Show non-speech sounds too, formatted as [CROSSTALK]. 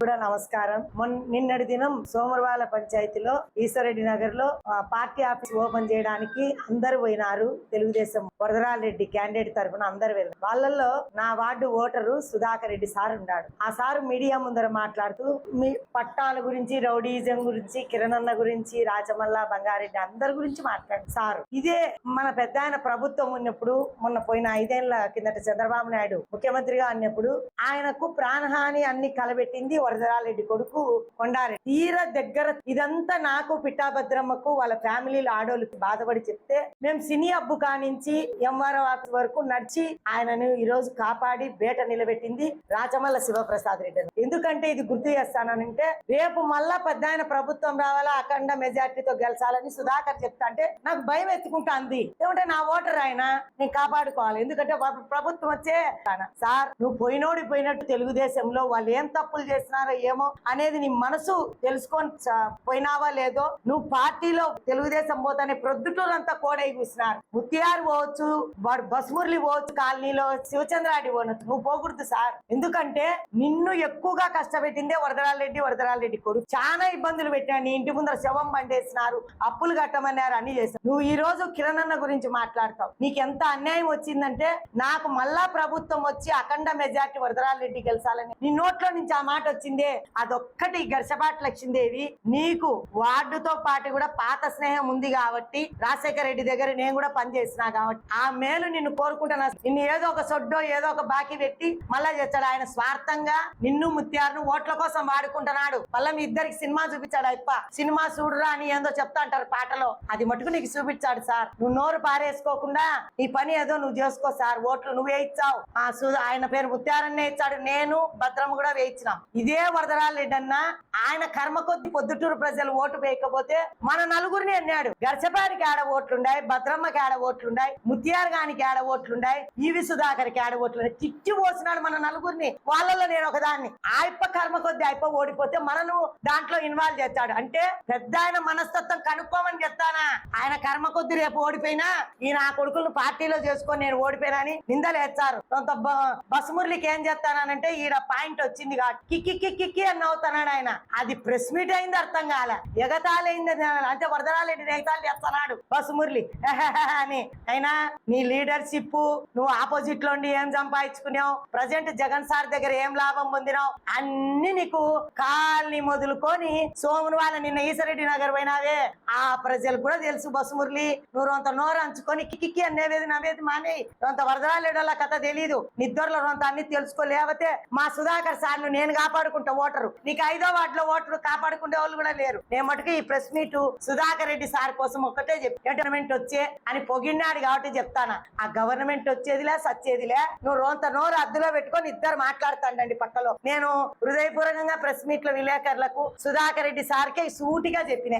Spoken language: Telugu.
కూడా నమస్కారం. మొన్న నిన్నటి దినం సోమరవాల పంచాయతీలో ఈశ్వరెడ్డి నగర్లో పార్టీ ఆఫీస్ ఓపెన్ చేయడానికి అందరు పోయినారు. తెలుగుదేశం వరదరాల రెడ్డి క్యాండిడేట్ తరఫున అందరు వెళ్ళారు. వాళ్ళల్లో నా ward voter Sudhakar Reddy sir ఉన్నాడు. ఆ సార్ మీడియా ముందర మాట్లాడుతూ మీ పట్టాల గురించి రౌడీజం గురించి కిరణన్న గురించి రాజమల్ల బంగారెడ్డి అందరి గురించి మాట్లాడు సార్. ఇదే మన పెద్ద ఆయన ప్రభుత్వం ఉన్నప్పుడు మొన్న పోయిన ఐదేళ్ళ కిందట చంద్రబాబు నాయుడు ముఖ్యమంత్రిగా అన్నప్పుడు ఆయనకు ప్రాణహాని అన్ని కలబెట్టింది వరదరారెడ్డి కొడుకు కొండారెడ్డి తీర దగ్గర ఇదంతా నాకు పిట్టాభద్రమ్మకు వాళ్ళ ఫ్యామిలీలో ఆడోళ్ళకి బాధపడి చెప్తే మేము సినీ అబ్బు కానించి ఎంఆర్ఓ వరకు నడిచి ఆయనను ఈ రోజు కాపాడి బేట నిలబెట్టింది రాచమల్ల శివప్రసాద్ రెడ్డి అని. ఎందుకంటే ఇది గుర్తు చేస్తానంటే రేపు మళ్ళా పెద్ద ఆయన ప్రభుత్వం రావాలా అఖండ మెజార్టీతో గెలిచాలని సుధాకర్ చెప్తా అంటే నాకు భయం ఎత్తుకుంటా అంది ఏమంటే నా ఓటర్ ఆయన నేను కాపాడుకోవాలి. ఎందుకంటే ప్రభుత్వం వచ్చే సార్ నువ్వు పోయినోడి పోయినట్టు తెలుగుదేశంలో వాళ్ళు ఏం తప్పులు చేస్తున్నారో ఏమో అనేది నీ మనసు తెలుసుకొని పోయినావా లేదో నువ్వు పార్టీలో తెలుగుదేశం పోతానే ప్రొద్దుటూరంతా కోడై కూసినారు. ముత్యారు పోవచ్చు వాడు బస్మురళి పోవచ్చు కాలనీలో శివచంద్రాడి పోనొచ్చు నువ్వు పోకూడదు సార్. ఎందుకంటే నిన్ను ఎక్కువ ఎక్కువగా కష్టపెట్టిందే వరదరాలరెడ్డి వరదరాలరెడ్డి కొడుకు. చాలా ఇబ్బందులు పెట్టాను నీ ఇంటి ముందర శవం పండేసినారు అప్పులు కట్టమన్నారు అన్ని చేశారు. నువ్వు ఈ రోజు కిరణ్ అన్న గురించి మాట్లాడతావు. నీకు ఎంత అన్యాయం వచ్చిందంటే నాకు మళ్ళా ప్రభుత్వం వచ్చి అఖండ మెజార్టీ వరదరాలరెడ్డి గెలిచాలని. నీ నోట్లో నుంచి ఆ మాట వచ్చిందే అదొక్కటి గర్షపాటి లక్ష్మీదేవి. నీకు వార్డుతో పాటు కూడా పాత స్నేహం ఉంది కాబట్టి రాజశేఖర రెడ్డి దగ్గర నేను కూడా పనిచేసినా కాబట్టి ఆ మేలు నిన్ను కోరుకుంటున్నా. నిన్ను ఏదో ఒక సొడ్డో ఏదో ఒక బాకీ పెట్టి మళ్ళా చేస్తాడు. ఆయన స్వార్థంగా నిన్ను ముత్యారును ఓట్ల కోసం వాడుకుంటున్నాడు. మళ్ళీ మీ ఇద్దరికి సినిమా చూపించాడు అప్ప సినిమా చూడురా అని ఏందో చెప్తా అంటారు పాటలో. అది మటుకు నీకు చూపించాడు సార్. నువ్వు నోరు పారేసుకోకుండా నీ పని ఏదో నువ్వు చేసుకో సార్. ఓట్లు నువ్వే ఇచ్చావు. ఆ సు- ఆయన పేరు ముత్యారన్నే ఇచ్చాడు. నేను భద్రము కూడా వేయించినాం. ఇదే వరదరాలు రెడ్డి ఆయన కర్మ కొద్ది పొద్దుటూరు ప్రజలు ఓటు వేయకపోతే మన నలుగురిని అన్నాడు. గర్చపారికి ఆడ ఓట్లుండాయి భద్రమ్మకి ఆడ ఓట్లుండాయి ముత్యార్ గానికి ఆడ ఓట్లుండాయి ఈవి సుధాకర్కి ఆడ ఓట్లుండాయి. తిట్టి పోసినాడు మన నలుగురిని. వాళ్ళలో నేను ఒకదాన్ని. ఆయప్ప కర్మ కొద్ది ఆయప్ప ఓడిపోతే మనను దాంట్లో ఇన్వాల్వ్ చేస్తాడు. అంటే పెద్ద ఆయన మనస్తత్వం కనుక్కోమని చెప్తానా? ఆయన కర్మ కొద్ది రేపు ఓడిపోయినా ఈ నా కొడుకులను పార్టీలో చేసుకొని నేను ఓడిపోయినా అని నిందలు వేస్తారు కొంత బ- బస్ మురళికి ఏం చేస్తానంటే ఈడ పాయింట్ వచ్చింది కాబట్టి కిక్కి కిక్కి కిక్కి అని నవ్వుతున్నాడు ఆయన. అది ప్రెస్ మీట్ అయింది అర్థం కాల. ఎగతాళైంది అంటే వరదరాలేంటి ఎగతాలు చేస్తున్నాడు బస్ మురళి [LAUGHS] అని. అయినా నీ లీడర్షిప్ నువ్వు ఆపోజిట్లో ఉండి ఏం సంపాదించుకున్నావు? ప్రజెంట్ జగన్ సార్ దగ్గర ఏం లాభం పొందినావు? అన్ని నీకు కాల్ని మొదలుకొని సోమును వాళ్ళ నిన్న ఈసరెడ్డి నగర్ పోయినావే. ఆ ప్రజలు కూడా తెలుసు బస్సు మురళి. నువ్వు రొంత నోరు అంచుకొని కిక్కి అనేవేది నవేది మానే. రొంత వరదరాలేడోళ్ళ కథ తెలీదు. నిద్రలో రొంత అన్ని తెలుసుకో లేకపోతే మా సుధాకర్ సార్ను నేను కాపాడుకుంటా ఓటరు. నీకు ఐదో వాటిలో ఓటరు కాపాడుకునే వాళ్ళు కూడా లేరు. నేను మటుకు ఈ press meet Sudhakar Reddy sir కోసం ఒక్కటే చెప్పి గవర్నమెంట్ వచ్చే అని పొగిన్నాడు కాబట్టి చెప్తానా. ఆ గవర్నమెంట్ వచ్చేదిలే సచ్చేదిలే. నువ్వు రొంత నోరు అద్దులో పెట్టుకొని ఇద్దరు మాట్లాడుతాండండి పక్కలో. నేను నేను హృదయపూర్వకంగా ప్రెస్ మీట్లో విలేకరులకు సుధాకర్ రెడ్డి సార్కే సూటిగా చెప్పిన